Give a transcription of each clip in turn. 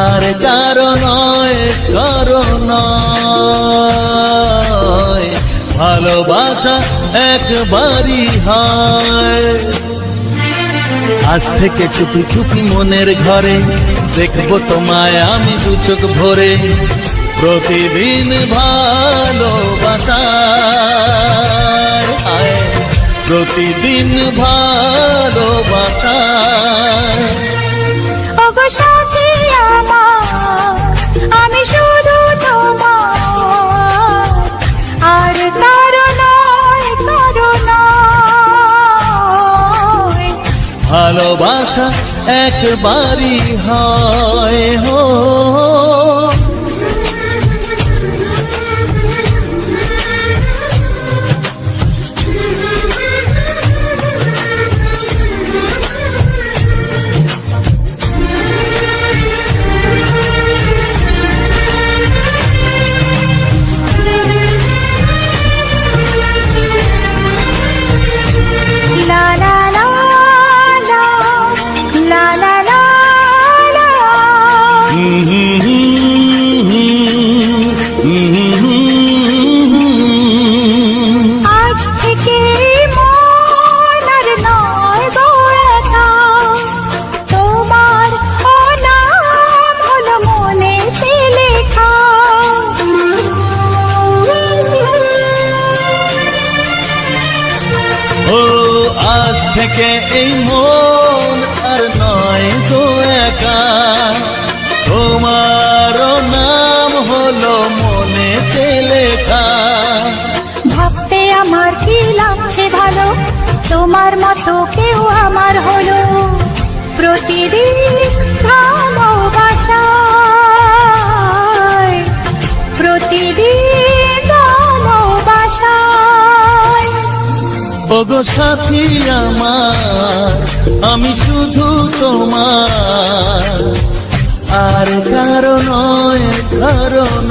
আর কারণ কারণ ভালোবাসা একবারই হয়। আজ থেকে চুপি চুপি মনের ঘরে দেখব তোমায় আমি দু চোখ ভরে। প্রতিদিন ভালোবাসা প্রতিদিন ভালোবাসা সাথী আমি শুধু তোমার। আর কারও নয় কারও নয়। ভালোবাসা একবারই হয় হো। তোমার মতো কেউ আমার হলো। প্রতিদিন প্রতিদিন ওগো সাথী আমার, আমি শুধু তোমার। আর কারণ কারণ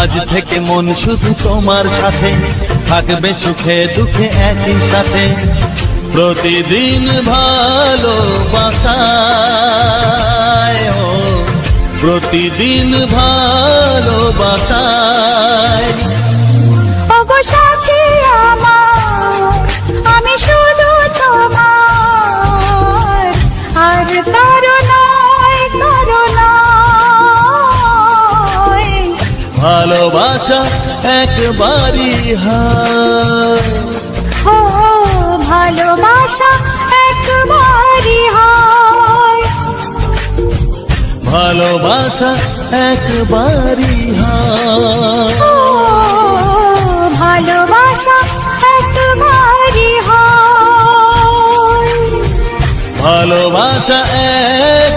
আজ থেকে মন শুধু তোমার সাথে। থাকবে সুখে দুঃখে একই সাথে। প্রতিদিন ভালোবাসায়, ও, প্রতিদিন সাথী আমার, আমি শুধু তোমার, আর কারও ভালোবাসা একবারই হয় ভালোবাসা একবারই হয় ভালোবাসা একবারই হয় ভালোবাসা একবারই হয় ভালোবাসা একবারই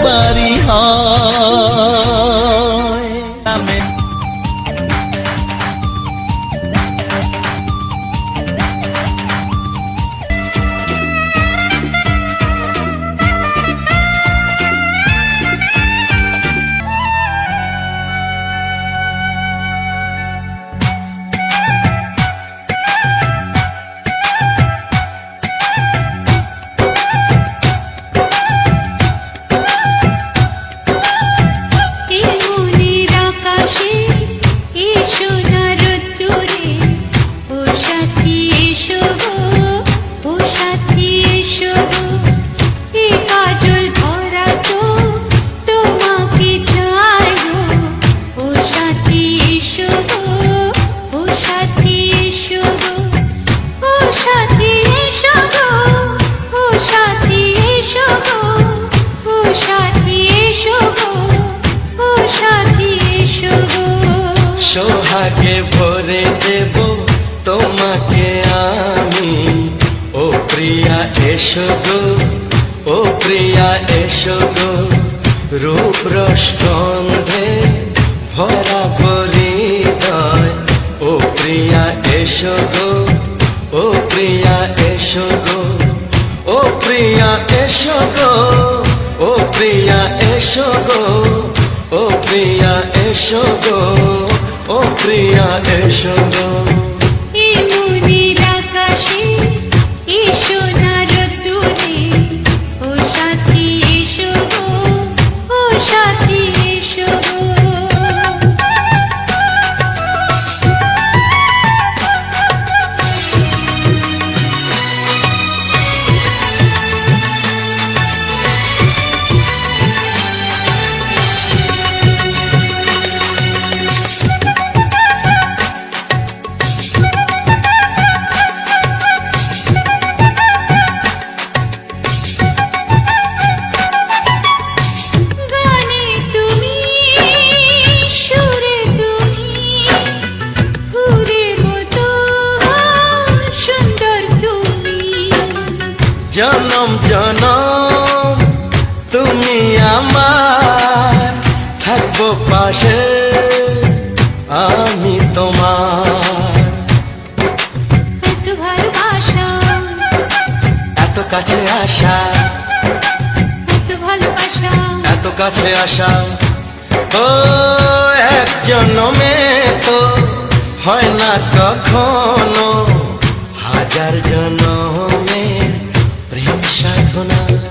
সোহাগে ভরে দেব, তোমাকে আমি। ও প্রিয়া, এসো গো, ও প্রিয়া, এসো গো। রূপ রসকন্ধে ভরা পরিদয় ও প্রিয়া, এসো গো, ও প্রিয়া, এসো গো। ও প্রিয়া, এসো গো, ও প্রিয়া, এসো গো, ও প্রিয়া, এসো গো। ও প্রিয়া এসো ভালোবাসা এত কাছে আসা। এত ভালোবাসা। এত কাছে আসা। ও এক জন্মে তো হয় না কখনো। হাজার জন্মের প্রেম সাধনা।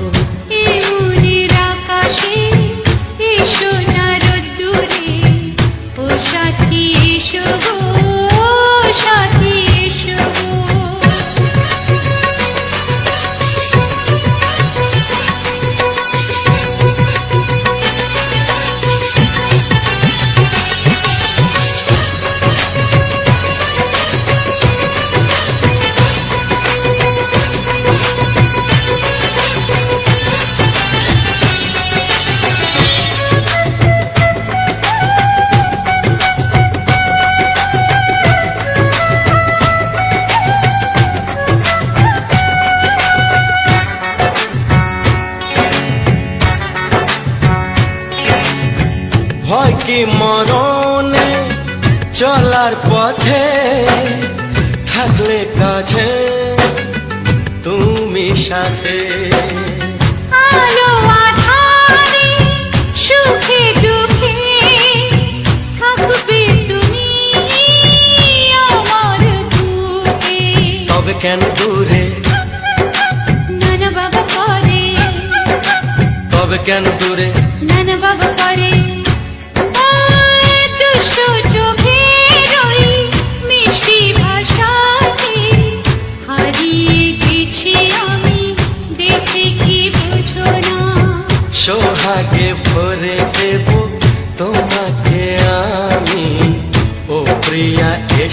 সাথে। আলো আধারে সুখে দুঃখে থাকবে তুমি আমার বুকে। তবে কেন দূরে? নানা বাবা করে তবে কেন দূরে?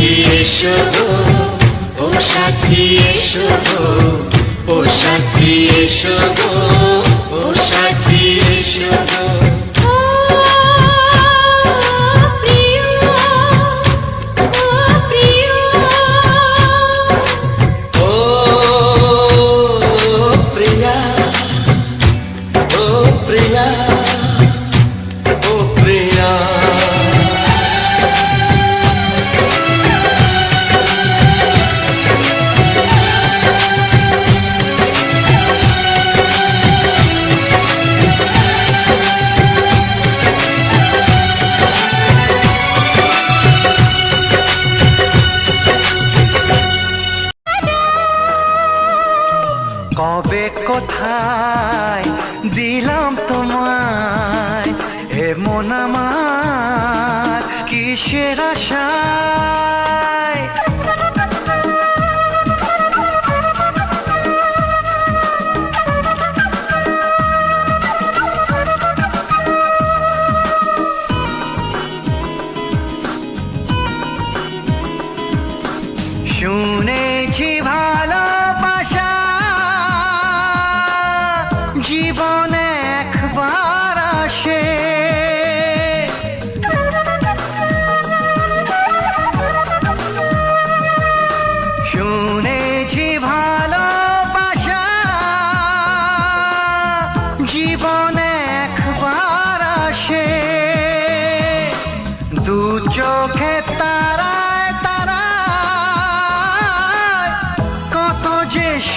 সাথী এসো ও সাথী এসো ও সাথী এসো ও সাথী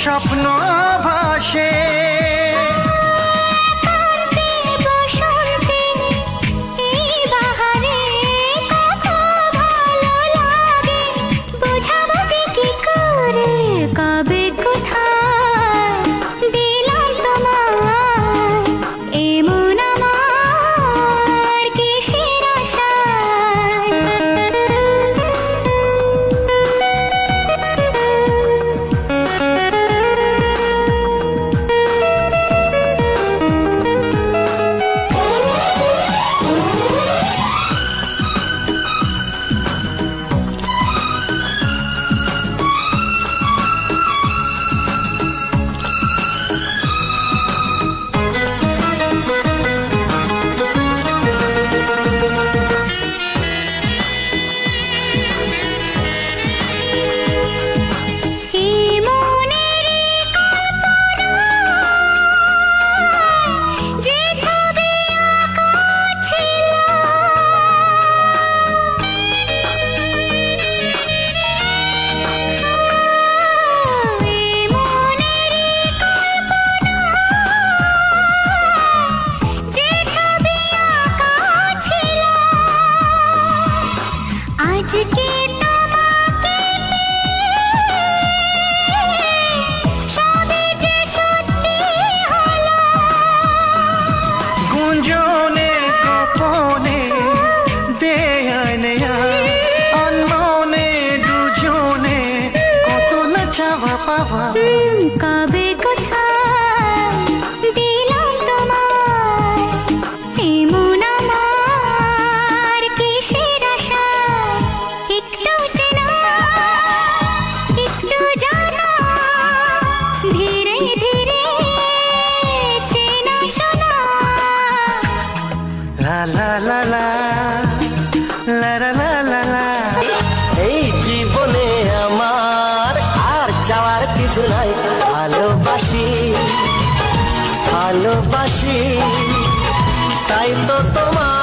স্বপ্ন ভাসে। ভালোবাসি ভালোবাসি তাই তো তোমার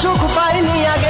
machuco, pare minha guerra.